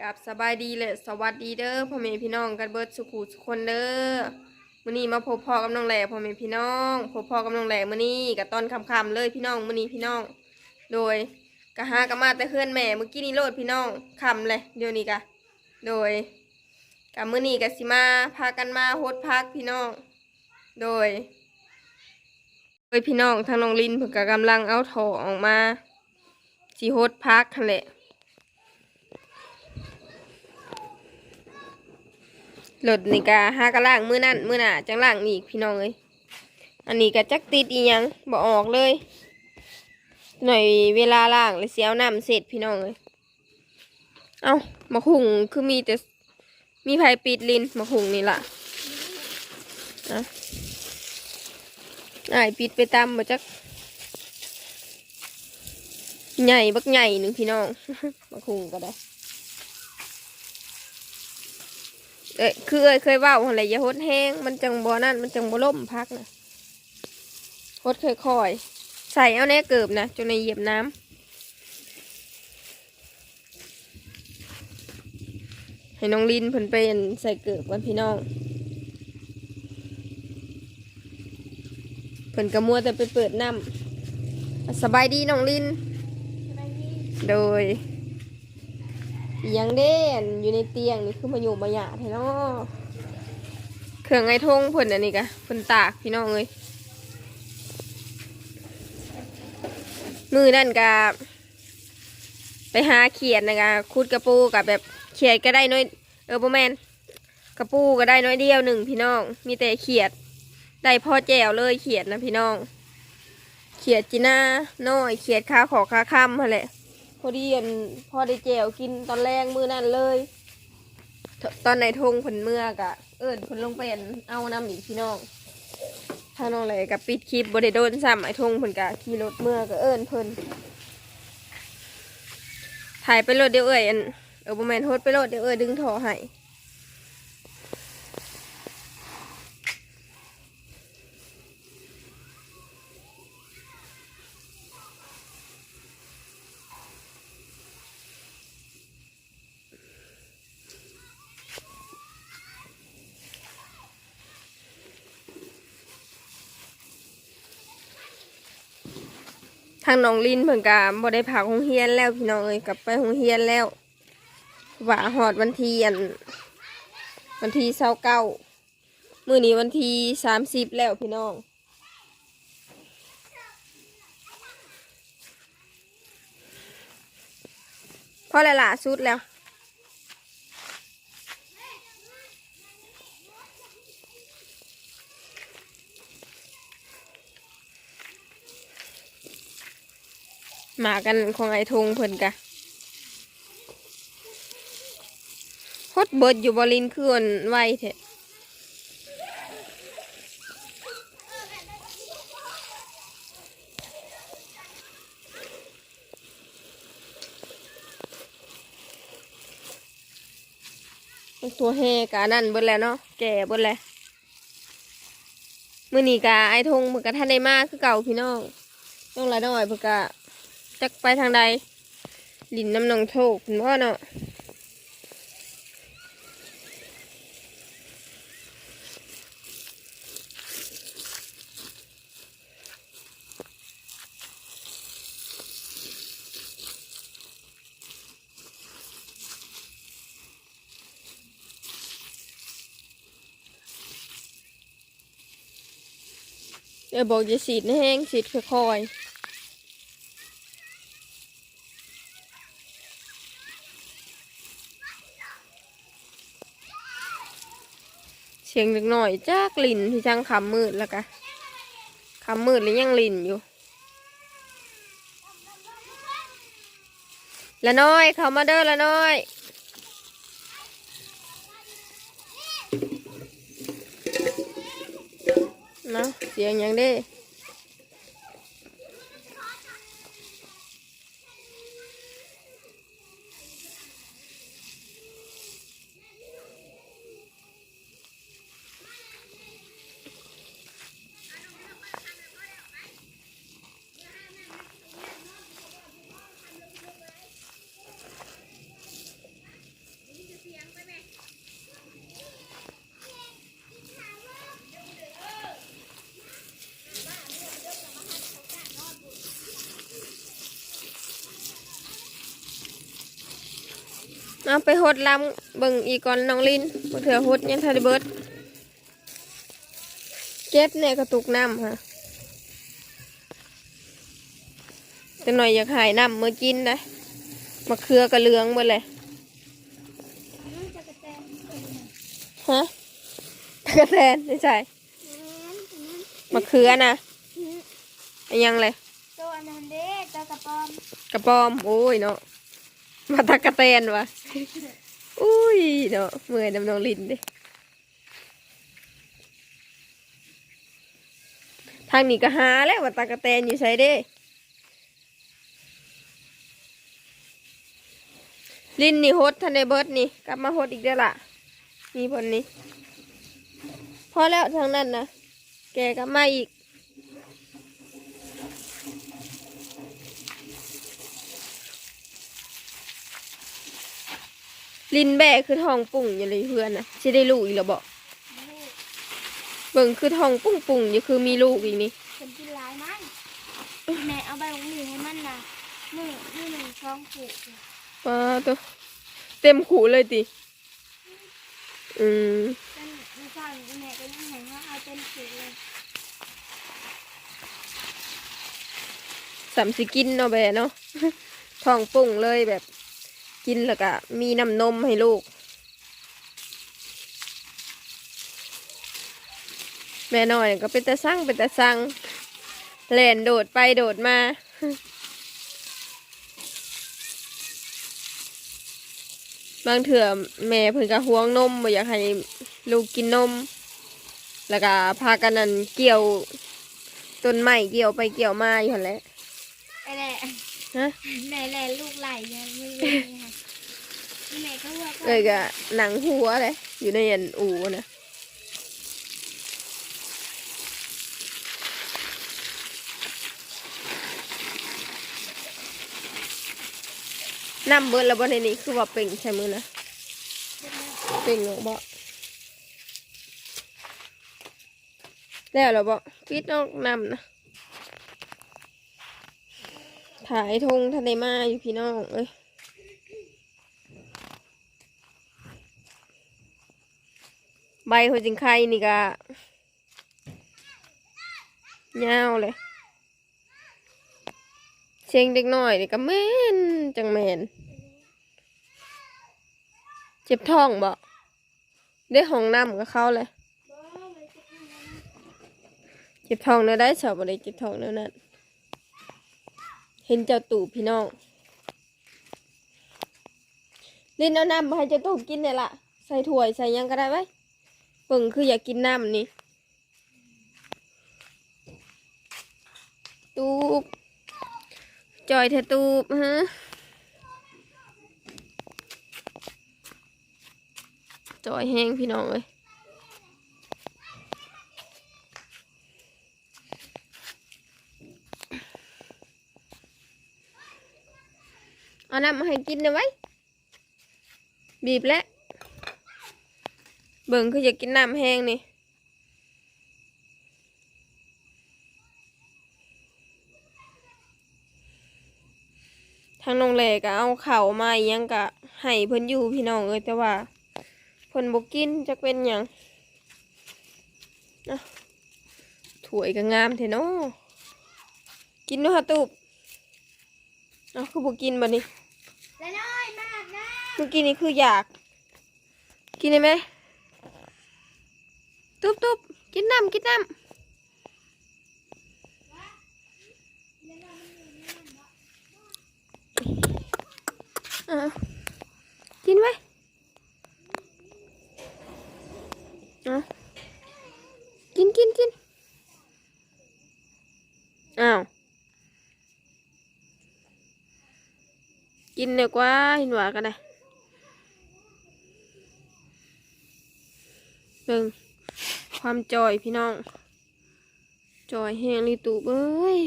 กับสบายดีเลยสวัสดีเด้อพ่อแม่พี่น้องกันเบิดสุขุสุคนเด้อมื้อนี้มาพบพ่อกับน้องแหล่พ่อแม่พี่น้องพบพ่อกับน้องแหล่มื้อนี้กับตอนค่ำๆเลยพี่น้องมื้อนี้พี่น้อง โดยกะหากะมาแต่เฮือนแม่เมื่อกี้นี้โลดพี่น้องค่ำเลยเดี๋ยวนี้กะโดยกับมื้อนี้กะสิมาพากันมาโฮดพักพี่น้อง โดยโดยพี่น้องทางน้องลินเพิ่นก็กำลังเอาถอออกมาสิโฮดพักหั่นแหละ รถนี่กะหากระล่างมือนั่นมือหน่ะจังล่างอีกพี่น้องเอ้ยอันนี้ก็จักติดอีหยังบ่ออกเลย หน่อยเวลาล่างเลยเสียวน้ำเสร็จพี่น้องเอ้ยเอามาหุงคือมีแต่มีไผปิดลินมาหุงนี่ล่ะอะไอปิดไปตามบ่จักใหญ่บักใหญ่หนึ่งพี่น้อง มาหุงก็ได้ เอ้ยคือเอ้ยเคยเว่าอะไรอย่าหดแห้งมันจังบ่นั่นมันจังบ่ล่มพักนะหดค่อยๆใส่เอาแน่เกิบนะจนในเหยียบน้ำให้น้องลินเพิ่นเป็นใส่เกิบก่อนพี่น้องเพิ่นกระมัวแต่ไปเปิดน้ำสบายดีน้องลิน โดย อิหยังเด่นอยู่ในเตียงนี่คือมาอยู่มาหยาแท้เนาะเครื่องไอ้ทงเพิ่นอันนี้กะเพิ่นตากพี่น้องเอ้ยมือนั่นกะไปหาเขียดนะกะคุดกระปูกับแบบเขียดก็ได้น้อยเออประแมนกระปูก็ได้น้อยเดียวหนึ่งพี่น้อง มีแต่เขียด ได้พ่อแจวเลยเขียดนะพี่น้อง เขียดจีน่าน้อยเขียดขาขอขาค่ำหั่นแหละ อดีอันพอได้แจวกินตอนแรกมือนั่นเลย ตอนในทงผลเมือกอะเอิญผลลงเป็นเอาน้ำอีกพี่น้องถ้าน้องอะไรกับปิดคลิปบริโดนซ้ำไอ้ทงผลกะขี่รถเมือกะเอิญเพิ่นถ่ายไปรถเดียวเอ่ยอันเออโมเมนโฮดไปรถเดียวเอ่ยดึงถอให้ ทางน้องลินเพิ่นกาบ่ได้พักโรงเฮียนแล้วพี่น้องเอ้ยกลับไปโรงเฮียนแล้วว่าหอดวันที่อันวันที่เศร้าเก้ามือนี้วันที่สามสิบแล้วพี่น้อง พอแล้วล่ะสุดแล้ว หมากันของไอ้ทงเพิ่นกะฮดเบิดอยู่บรินคืออนไวแท้ตัวแฮกะนั่นเบิดแล้วเนาะแก่เบิดแล้วมื้อนี้กะไอ้ทงมันกะท่านได้มากคือเก่าพี่น้องต้องละน้อยเพิ่นกะ จักไปทางใดลินน้ำนองโชคคุณพ่อเนาะเดี๋ยวบอกจะสีดให้แห้งสีดค่อยๆ สียงเล็กหน่อยจากลินที่ช่างคำมืดแล้วกะคำมืดหรือยังลินอยู่ ละน้อยเขามาเด้อละน้อยนะเสียงยังเด้ เอาไปหดลำเบิ่งอีกก่อนน้องลินบ่เถื่อหดยังทันได้เบิดเก็บเนี่ยกระตุกน้ำค่ะจะหน่อยอยากหายน้ำเมื่อกินนะมะเขือกระเหลืองหมดเลยมันจะกระแตงตัวนี้ฮะกระแตนไม่ใช่นั้นอันนั้นมะเขือนะอืมอันยังเลยตัวอันนั้นเด้ตัวกระป๋อมกระปอม โอ้ยเนาะ มาตะกะแตนวะอุ้ยเนาะเมื่อยน้ำนองลินดิทางนี้ก็หาแล้วว่าตะกะแตนอยู่ใช้เด้ลินนี่โฮดทันในเบิร์ดนี่กลับมาโฮดอีกเด้อล่ะมีผลนี้พอแล้วทางนั้นนะแกกลับมาอีก ลินแบะคือทองปุ่งอยู่เลยเพื่อนนะสิได้ลูกอีกแล้วบอกเบิ่งคือทองปุ่งปุ่งอยู่คือมีลูกอีกนี่เป็นกินหลายมันแม่เอาใบของหนีให้มันนะหนึ่งนี่หนึ่งช่องผูกว้าตัวเต็มขู่เลยติอืมเป็นไม่ใช่แม่ก็ยังเห็นว่าเอาเป็นผูกเลยสามสิกินเนาะแบะเนาะทองปุ่งเลยแบบ กินแล้วก็มีน้ำนมให้ลูก แม่น้อยก็เป็นตาสั่งเป็นตาสั่งแล่นโดดไปโดดมาบางเถื่อแม่เพิ่นก็ห่วงนมบ่อยากให้ลูกกินนม แล้วก็พากันนั่นเกี่ยวต้นไม้เกี่ยวไปเกี่ยวมาอยู่หั่นแหละไอ้แหละฮะแม่แหละลูกไหลเนี่ยไม่ เลยก็หนังหัวเลย อยู่ในอันอูนะน้ำเบิดแล้วบ่ในนี้คือว่าเป่งใช่มือนะเป่งหรอบ่แล้วหรอบ่ปิดนอกน้ำนะถ่ายทงทะเลมาอยู่พี่น้องเอ้ย ใบหัวจิงไข่นี่ก็ยาวเลย เชียงเด็กน้อยนี่ก็แม่นจังแม่นเจ็บท้องบ่ได้ห้องน้ำกับเขาเลยเจ็บท้องเนื้อได้สอบอะไรเจ็บท้องเนื้อนั้นเห็นเจ้าตู่พี่น้องลินเอาน้ำมาให้เจ้าตู่กินเนี่ยล่ะ ใส่ถ้วยใส่ยังก็ได้ไว้ เปิ่งคืออยากกินน้ำนี่ตูบจอยเธอตูบฮะจอยแห้งพี่น้องเลยเอาน้ำมาให้กินนะไว้บีบแล้ว บิ่งคืออยากกินน้ำแห้งนี่ทางนองแหลก็เอาเข่าวมาอิหยังกะให้เพิ่นอยู่พี่น้องเอ้ยแต่ว่าเพิ่นบ่กินจักเป็นหยังนะถ้วยก็งามแท้เนาะกินเนาะฮะตูบเอาคือบ่กินบัดนี้แล้วน้อยมากนะเมื่อกี้นี้คืออยาก กินได้ไหม ตุ๊บตุ๊บกินน้ำกินน้ำอะกินไว้อะกินกินกินอ้าวกินเดี๋ยกว่าเห็นว่ากันนะเบิ่ง ความจอยพี่น้อง จอยแห้งลีตูเอ้ย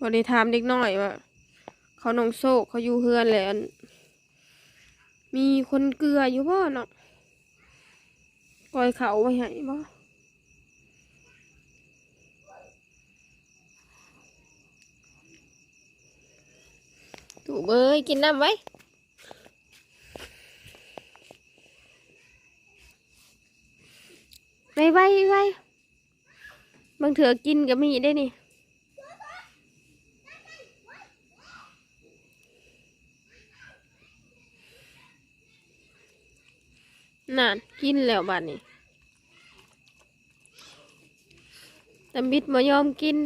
วันนี้ถามเด็กน้อยว่า เขานองโซกเขาอยู่เฮือนแหละมีคนเกลืออยู่บ่เนาะปล่อยเขาไว้ให้บ่ ถูเบยกินน้ำไว้ไว้ไว้ไว้บางเถื่อกินก็มีได้นี่นั่นกินแล้วบัดนี้ตำบิดมายอมกิน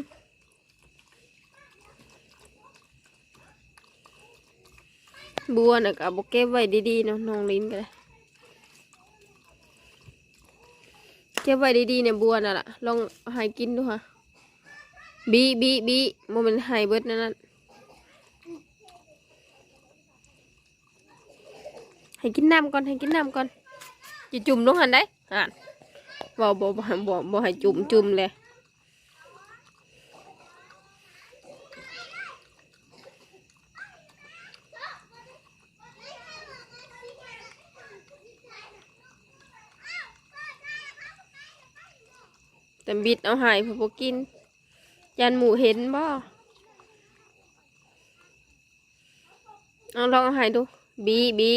บัวน่ะก็บเก็บไว้ดีๆเนาะน้องลิ้นก็ได้เก็บไว้ดีๆเนี่ยบัวน่ะล่ะลองเอาให้กินดูค่ะบีบีบีโมเมนให้เบิดนั่นนั่นให้กินน้ำก่อนให้กินน้ำก่อนจะจุ่มลงหันได้อ่านบ่บ่บ่บ่บ่ให้จุ่มจุ่มเลย แต่บิดเอาใหายพอบ่กิน ยันหมูเห็นบ่เอาลองเอาใหายดู บีบี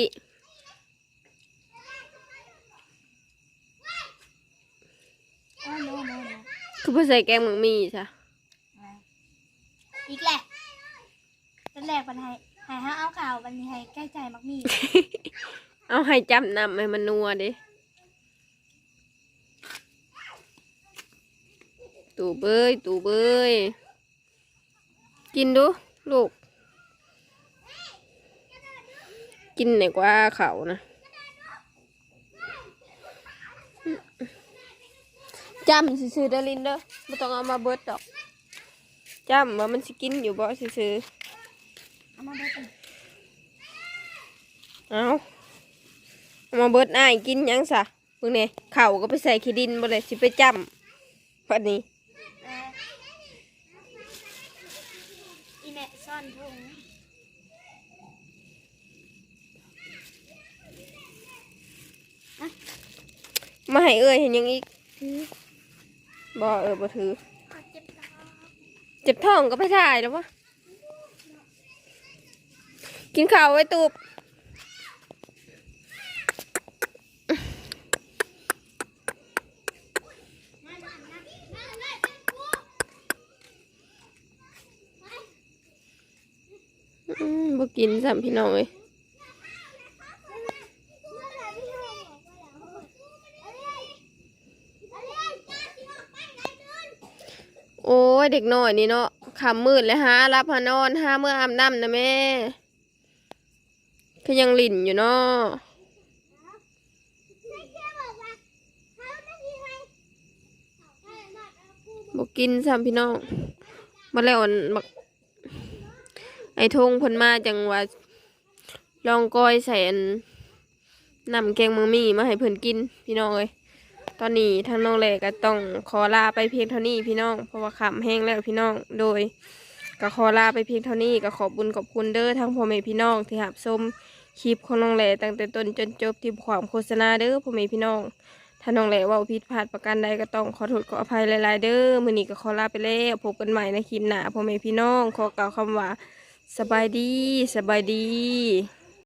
อ๋อโนโนโนคือบ่ใส่แกงหมึงมีจ้ะอีกแหละตอนแรกมันให้ให้ห้าเอาข่าววันนี้ให้ใกล้ใจมักมี เอาให้จำนำให้มันนัวเดิ ตูเบยตูเบย กินดู ลูก กินไหนกว่าเขานะ จำซื่อเดลินเด้อไม่ต้องเอามาเบิดดอก จำว่ามันสิกินอยู่บ่ซื่อเอามาเบิดอีกๆเอาเอามาเบิดอ้ายกินยังซะเบิ่งเนี่เข่าก็ไปใส่ขี้ดินบ่เลยสิไปจำวันนี้ เออ อีแม่ซ่อนพุงมาให้เอ้ยเห็นยังอีกบ่เออบ่ถือ เจ็บท้องเจ็บท้องก็ไปถ่ายแล้ววะกินข้าวไว้ตูบ บ่กินสัมพี่น้องเอ้ยโอ้ยเด็กน้อยนี่เนาะคำมืดเลยฮะรับหานอนห้าเมื่ออาบน้ำนะแม่ก็ยังหลิ่นอยู่เนาะบอกกินสัมพี่น้อง มาแล้วอันบัก ไอ้ทงเพิ่นมาจังว่าลองก้อยใส่อันนำแกงมังมี่มาให้เพิ่นกินพี่น้องเอ้ยตอนนี้ทางน้องแหลก็ต้องขอลาไปเพียงเท่านี้พี่น้องเพราะว่าขำแห้งแล้วพี่น้องโดยก็ขอลาไปเพียงเท่านี้ก็ขอบบุญขอบคุณเด้อทั้งพ่อแม่พี่น้องที่หับชมคลิปของน้องแหลตั้งแต่ต้นจนจบที่ความโฆษณาเด้อพ่อแม่พี่น้องถ้าน้องแหลว่าผิดพลาดประการใดก็ต้องขอโทษขออภัยหลายๆเด้อมื้อนี้ก็ขอลาไปแล้วพบกันใหม่ในคลิปหน้าพ่อแม่พี่น้องขอกล่าวคำว่า สบายดีสบายดี